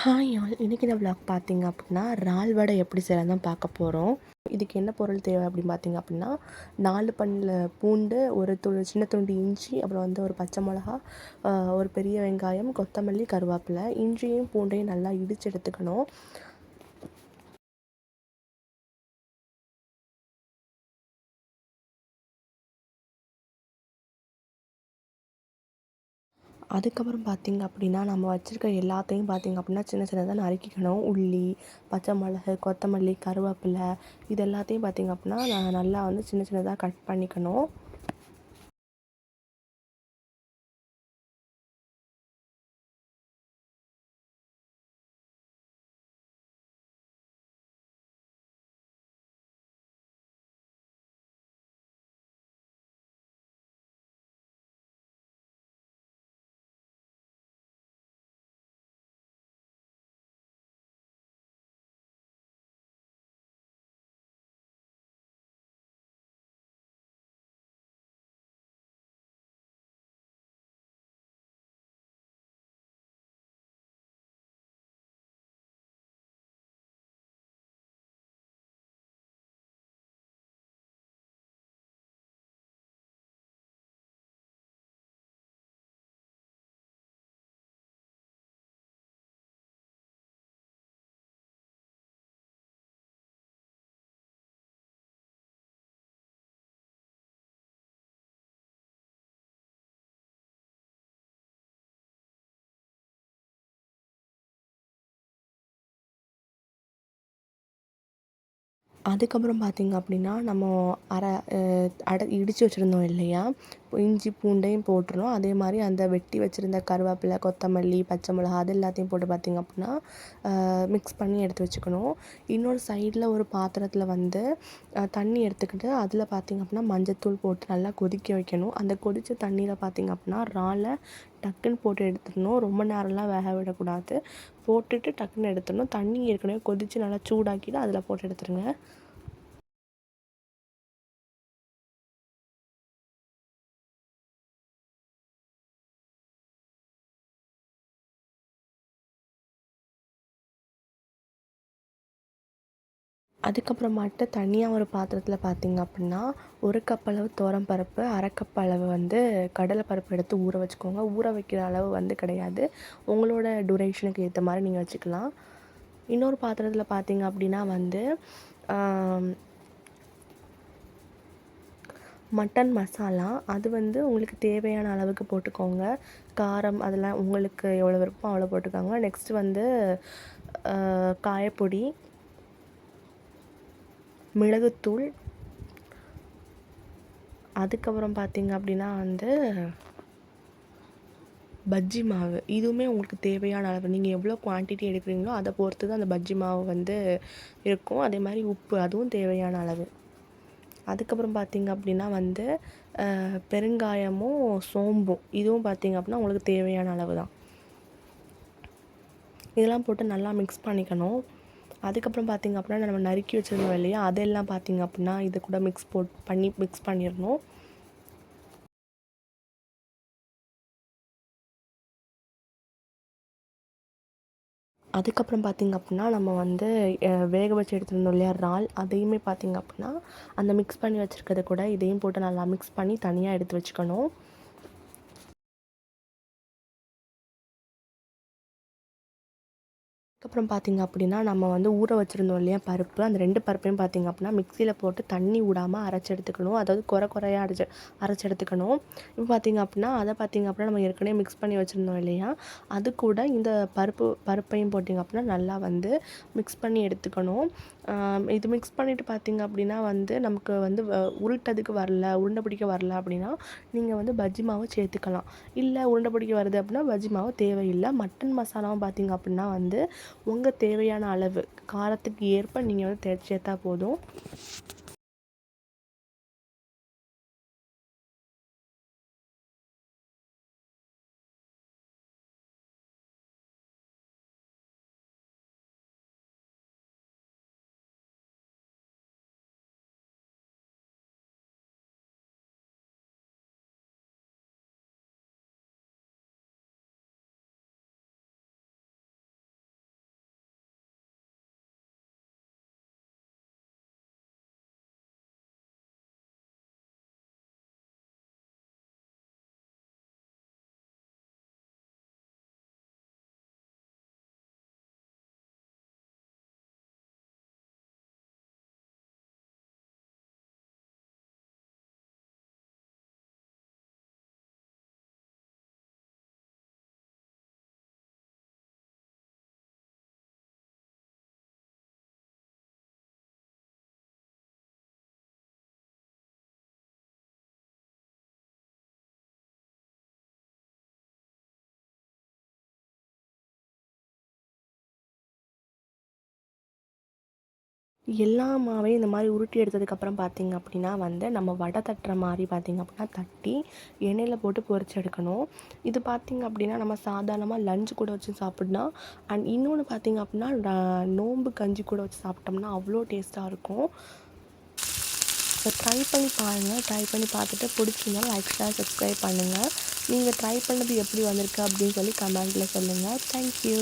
Hi all இன்றைக்கி இந்த vlog பார்த்தீங்க அப்படின்னா இறால் வடை எப்படி செய்யலாம் தான் பார்க்க போகிறோம் இதுக்கு என்ன பொருள் தேவை அப்படின்னு பார்த்தீங்க அப்படின்னா நாலு பண்ணில் பூண்டு ஒரு துண்டு சின்ன துண்டு இஞ்சி அப்புறம் வந்து ஒரு பச்சை மிளகா ஒரு பெரிய வெங்காயம் கொத்தமல்லி கருவேப்பிலை இஞ்சியும் பூண்டையும் நல்லா இடித்து எடுத்துக்கணும். அதுக்கப்புறம் பார்த்திங்க அப்படின்னா நம்ம வச்சுருக்க எல்லாத்தையும் பார்த்திங்க அப்படின்னா சின்ன சின்னதாக நறுக்கிக்கணும். உள்ளி பச்சை மிளகு கொத்தமல்லி கருவேப்பிலை இது எல்லாத்தையும் பார்த்திங்க அப்படின்னா நல்லா வந்து சின்ன சின்னதாக கட் பண்ணிக்கணும். அதுக்கப்புறம் பார்த்திங்க அப்படின்னா நம்ம அரை அடை இடித்து வச்சுருந்தோம் இல்லையா? இஞ்சி பூண்டையும் போட்டுருணும் அதே மாதிரி அந்த வெட்டி வச்சுருந்த கருவேப்பிலை கொத்தமல்லி பச்சை மிளகா அது எல்லாத்தையும் போட்டு பார்த்திங்க அப்படின்னா மிக்ஸ் பண்ணி எடுத்து வச்சுக்கணும். இன்னொரு சைடில் ஒரு பாத்திரத்தில் வந்து தண்ணி எடுத்துக்கிட்டு அதில் பார்த்திங்க அப்படின்னா மஞ்சத்தூள் போட்டு நல்லா கொதிக்க வைக்கணும். அந்த கொதித்த தண்ணியில் பார்த்திங்க அப்படின்னா இறாலை டக்குன்னு போட்டு எடுத்துடணும். ரொம்ப நேரம்லாம் வேக விடக்கூடாது. போட்டுட்டு டக்குன்னு எடுத்துடணும். தண்ணி ஏற்கனவே கொதித்து நல்லா சூடாக்கிட்டு அதில் போட்டு எடுத்துருங்க. அதுக்கப்புறமாட்டு தனியாக ஒரு பாத்திரத்தில் பார்த்திங்க அப்படின்னா ஒரு கப் அளவு துவரம் பருப்பு அரை கப் அளவு வந்து கடலை பருப்பு எடுத்து ஊற வச்சுக்கோங்க. ஊற வைக்கிற அளவு வந்து கிடையாது. உங்களோட டுரேஷனுக்கு ஏற்ற மாதிரி நீங்கள் வச்சுக்கலாம். இன்னொரு பாத்திரத்தில் பார்த்திங்க அப்படின்னா வந்து மட்டன் மசாலா. அது வந்து உங்களுக்கு தேவையான அளவுக்கு போட்டுக்கோங்க. காரம் அதெல்லாம் உங்களுக்கு எவ்வளோ விருப்பம் அவ்வளோ போட்டுக்கோங்க. நெக்ஸ்ட் வந்து காயப்பொடி. மிளகுத்தூள். அதுக்கப்புறம் பார்த்திங்க அப்படின்னா வந்து பஜ்ஜி மாவு. இதுவுமே உங்களுக்கு தேவையான அளவு. நீங்கள் எவ்வளோ குவான்டிட்டி எடுக்கிறீங்களோ அதை பொறுத்து தான் அந்த பஜ்ஜி மாவு வந்து இருக்கும். அதே மாதிரி உப்பு அதுவும் தேவையான அளவு. அதுக்கப்புறம் பார்த்திங்க அப்படின்னா வந்து பெருங்காயமும் சோம்பும். இதுவும் பார்த்திங்க அப்படின்னா உங்களுக்கு தேவையான அளவு தான். இதெல்லாம் போட்டு நல்லா மிக்ஸ் பண்ணிக்கணும். அதுக்கப்புறம் பார்த்திங்க அப்படின்னா நம்ம நறுக்கி வச்சுருந்தோம் இல்லையா? அதெல்லாம் பார்த்திங்க அப்படின்னா இது கூட மிக்ஸ் போட் பண்ணி மிக்ஸ் பண்ணிடணும். அதுக்கப்புறம் பார்த்திங்க அப்படின்னா நம்ம வந்து வேக வச்சு எடுத்துருந்தோம் இல்லையா இறால்? அதையுமே பார்த்திங்க அப்படின்னா அந்த மிக்ஸ் பண்ணி வச்சுருக்கத கூட இதையும் போட்டு நல்லா மிக்ஸ் பண்ணி தனியாக எடுத்து வச்சுக்கணும். அதுக்கப்புறம் பார்த்திங்க அப்படின்னா நம்ம வந்து ஊற வச்சுருந்தோம் இல்லையா பருப்பு. அந்த ரெண்டு பருப்பையும் பார்த்திங்க அப்படின்னா மிக்சியில் போட்டு தண்ணி விடாமல் அரைச்சி எடுத்துக்கணும். அதாவது குறை குறையாக அரைச்சி அரைச்சி எடுத்துக்கணும். இப்போ பார்த்திங்க அப்படின்னா அதை பார்த்திங்க அப்படின்னா நம்ம ஏற்கனவே மிக்ஸ் பண்ணி வச்சுருந்தோம் இல்லையா அது கூட இந்த பருப்பு பருப்பையும் போட்டிங்க அப்படின்னா நல்லா வந்து மிக்ஸ் பண்ணி எடுத்துக்கணும். இது மிக்ஸ் பண்ணிவிட்டு பார்த்திங்க அப்படின்னா வந்து நமக்கு வந்து உருட்டதுக்கு வரல உருண்டை பிடிக்க வரல அப்படின்னா நீங்கள் வந்து பஜ்ஜி மாவு சேர்த்துக்கலாம். இல்லை உருண்டை பிடிக்க வருது அப்படின்னா பஜ்ஜி மாவு தேவையில்லை. மட்டன் மசாலாவும் பார்த்திங்க அப்படின்னா வந்து உங்கள் தேவையான அளவு காரத்துக்கு ஏற்ப நீங்கள் வந்து சேர்த்தா போதும். எல்லா மாவையும் இந்த மாதிரி உருட்டி எடுத்ததுக்கப்புறம் பார்த்திங்க அப்படின்னா வந்து நம்ம வடை தட்டுற மாதிரி பார்த்திங்க அப்படின்னா தட்டி எண்ணெயில் போட்டு பொரிச்சு எடுக்கணும். இது பார்த்திங்க அப்படின்னா நம்ம சாதாரணமாக லஞ்சு கூட வச்சு சாப்பிட்லாம். அண்ட் இன்னொன்று பார்த்திங்க அப்படின்னா நோம்பு நோன்பு கஞ்சி கூட வச்சு சாப்பிட்டோம்னா அவ்வளோ டேஸ்ட்டாக இருக்கும். ஸோ ட்ரை பண்ணி பாருங்கள் ட்ரை பண்ணி பார்த்துட்டு பிடிச்சிருந்தா லைக் ஷேர் சப்ஸ்கிரைப் பண்ணுங்கள் நீங்கள் ட்ரை பண்ணது எப்படி வந்திருக்கு அப்படின்னு சொல்லி கமெண்ட்டில் சொல்லுங்கள் தேங்க்யூ